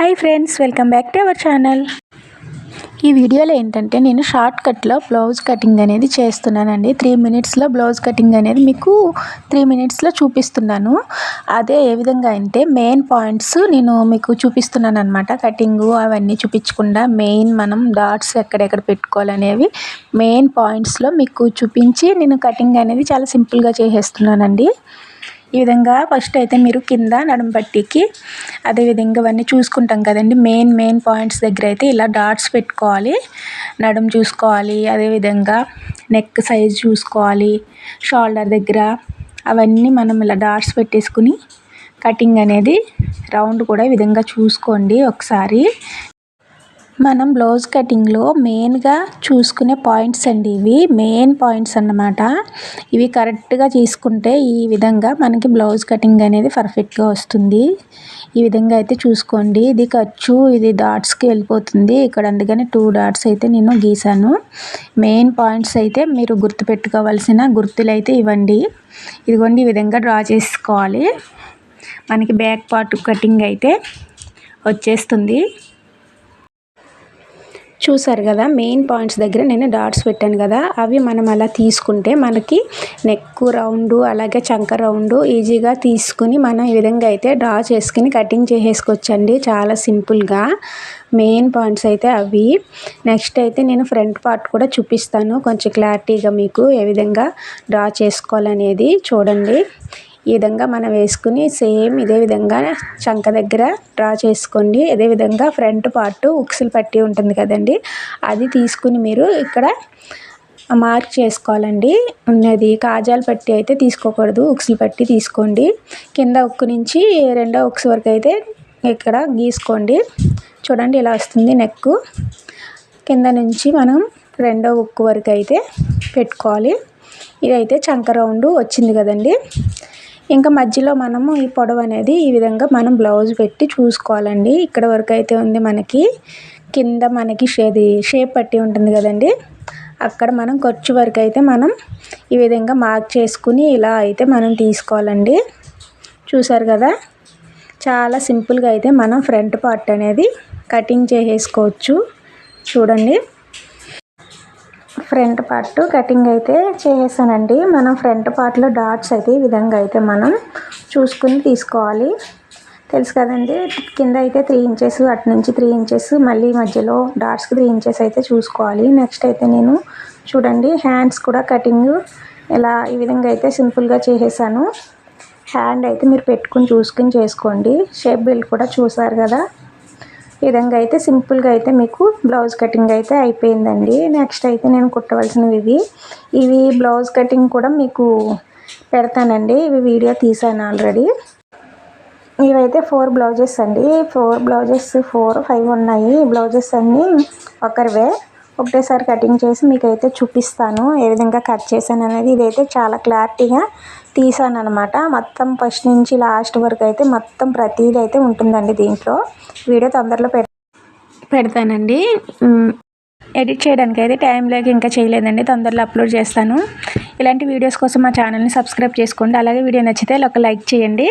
Hi friends welcome back to our channel ఈ వీడియోలో ఏంటంటే నేను షార్ట్ కట్లో బ్లౌజ్ కటింగ్ అనేది చేస్తున్నానండి. త్రీ మినిట్స్లో బ్లౌజ్ కటింగ్ అనేది మీకు త్రీ మినిట్స్లో చూపిస్తున్నాను. అదే ఏ విధంగా అంటే మెయిన్ పాయింట్స్ నేను మీకు చూపిస్తున్నాను అనమాట కటింగు అవన్నీ చూపించకుండా మెయిన్ మనం డాట్స్ ఎక్కడెక్కడ పెట్టుకోవాలనేవి మెయిన్ పాయింట్స్లో మీకు చూపించి నేను కటింగ్ అనేది చాలా సింపుల్గా చేసేస్తున్నానండి. ఈ విధంగా ఫస్ట్ అయితే మీరు కింద నడుము పట్టీకి అదేవిధంగా ఇవన్నీ చూసుకుంటాం కదండి. మెయిన్ మెయిన్ పాయింట్స్ దగ్గర అయితే ఇలా డాట్స్ పెట్టుకోవాలి. నడుం చూసుకోవాలి. అదేవిధంగా నెక్ సైజ్ చూసుకోవాలి. షోల్డర్ దగ్గర అవన్నీ మనం ఇలా డాట్స్ పెట్టేసుకుని కటింగ్ అనేది రౌండ్ కూడా ఈ విధంగా చూసుకోండి ఒకసారి. మనం బ్లౌజ్ కటింగ్లో మెయిన్గా చూసుకునే పాయింట్స్ అండి ఇవి. మెయిన్ పాయింట్స్ అన్నమాట. ఇవి కరెక్ట్గా తీసుకుంటే ఈ విధంగా మనకి బ్లౌజ్ కటింగ్ అనేది పర్ఫెక్ట్గా వస్తుంది. ఈ విధంగా అయితే చూసుకోండి. ఇది ఖర్చు ఇది డాట్స్కి వెళ్ళిపోతుంది. ఇక్కడ అందుకని టూ డాట్స్ అయితే నేను గీసాను. మెయిన్ పాయింట్స్ అయితే మీరు గుర్తుపెట్టుకోవాల్సిన గుర్తులు అయితే ఇవ్వండి. ఇదిగోండి ఈ విధంగా డ్రా చేసుకోవాలి. మనకి బ్యాక్ పార్ట్ కటింగ్ అయితే వచ్చేస్తుంది. చూసారు కదా మెయిన్ పాయింట్స్ దగ్గర నేను డాట్స్ పెట్టాను కదా అవి మనం అలా తీసుకుంటే మనకి నెక్ రౌండ్ అలాగే చంక రౌండ్ ఈజీగా తీసుకుని మనం ఈ విధంగా అయితే డ్రా చేసుకుని కటింగ్ చేసేసుకోవచ్చండి. చాలా సింపుల్గా మెయిన్ పాయింట్స్ అయితే అవి. నెక్స్ట్ అయితే నేను ఫ్రంట్ పార్ట్ కూడా చూపిస్తాను. కొంచెం క్లారిటీగా మీకు ఏ విధంగా డ్రా చేసుకోవాలనేది చూడండి. ఈ విధంగా మనం వేసుకుని సేమ్ ఇదే విధంగా చంక దగ్గర డ్రా చేసుకోండి. ఇదే విధంగా ఫ్రంట్ పార్ట్ ఉక్సులు పట్టి ఉంటుంది కదండి. అది తీసుకుని మీరు ఇక్కడ మార్క్ చేసుకోవాలండి. ఉన్నది కాజాలు పట్టి అయితే తీసుకోకూడదు. ఉక్సులు పట్టి తీసుకోండి. కింద ఉక్కు నుంచి రెండో ఉక్స్ వరకు అయితే ఇక్కడ గీసుకోండి. చూడండి ఇలా వస్తుంది నెక్. కింద నుంచి మనం రెండో ఉక్కు వరకు అయితే పెట్టుకోవాలి. ఇదైతే చంక రౌండ్ వచ్చింది కదండి. ఇంకా మధ్యలో మనము ఈ పొడవు అనేది ఈ విధంగా మనం బ్లౌజ్ పెట్టి చూసుకోవాలండి. ఇక్కడ వరకు అయితే ఉంది మనకి కింద మనకి షేది షేప్ పట్టి ఉంటుంది కదండి. అక్కడ మనం ఖర్చు వరకు అయితే మనం ఈ విధంగా మార్క్ చేసుకుని ఇలా అయితే మనం తీసుకోవాలండి. చూసారు కదా? చాలా సింపుల్గా అయితే మనం ఫ్రంట్ పార్ట్ అనేది కటింగ్ చేసేసుకోవచ్చు. చూడండి. ఫ్రంట్ పార్ట్ కటింగ్ అయితే చేసేసానండి. మనం ఫ్రంట్ పార్ట్లో డాట్స్ అయితే ఈ విధంగా అయితే మనం చూసుకుని తీసుకోవాలి. తెలుసు కదండి కింద అయితే త్రీ ఇంచెస్ అటు నుంచి త్రీ ఇంచెస్ మళ్ళీ మధ్యలో డాట్స్కి త్రీ ఇంచెస్ అయితే చూసుకోవాలి. నెక్స్ట్ అయితే నేను చూడండి హ్యాండ్స్ కూడా కటింగ్ ఇలా ఈ విధంగా అయితే సింపుల్గా చేసేసాను. హ్యాండ్ అయితే మీరు పెట్టుకుని చూసుకుని చేసుకోండి. షేప్ బిల్ కూడా చూసారు కదా. ఈ విధంగా అయితే సింపుల్గా అయితే మీకు బ్లౌజ్ కటింగ్ అయితే అయిపోయిందండి. నెక్స్ట్ అయితే నేను కుట్టవలసినవి ఇవి. ఇవి బ్లౌజ్ కటింగ్ కూడా మీకు పెడతానండి. ఇవి వీడియో తీసాను ఆల్రెడీ. ఇవైతే ఫోర్ బ్లౌజెస్ అండి. ఫోర్ బ్లౌజెస్ ఫోర్ ఫైవ్ ఉన్నాయి. బ్లౌజెస్ అన్నీ ఒకరివే. ఒకటేసారి కటింగ్ చేసి మీకు అయితే చూపిస్తాను ఏ విధంగా కట్ చేశాను అనేది. ఇదైతే చాలా క్లారిటీగా తీసాను అనమాట మొత్తం ఫస్ట్ నుంచి లాస్ట్ వరకు అయితే మొత్తం ప్రతిదీ అయితే ఉంటుందండి దీంట్లో. వీడియో తొందరలో పె పెడతానండి. ఎడిట్ చేయడానికి అయితే టైం లేక ఇంకా చేయలేదండి. తొందరలో అప్లోడ్ చేస్తాను. ఇలాంటి వీడియోస్ కోసం మా ఛానల్ని సబ్స్క్రైబ్ చేసుకోండి. అలాగే వీడియో నచ్చితే ఒక లైక్ చేయండి.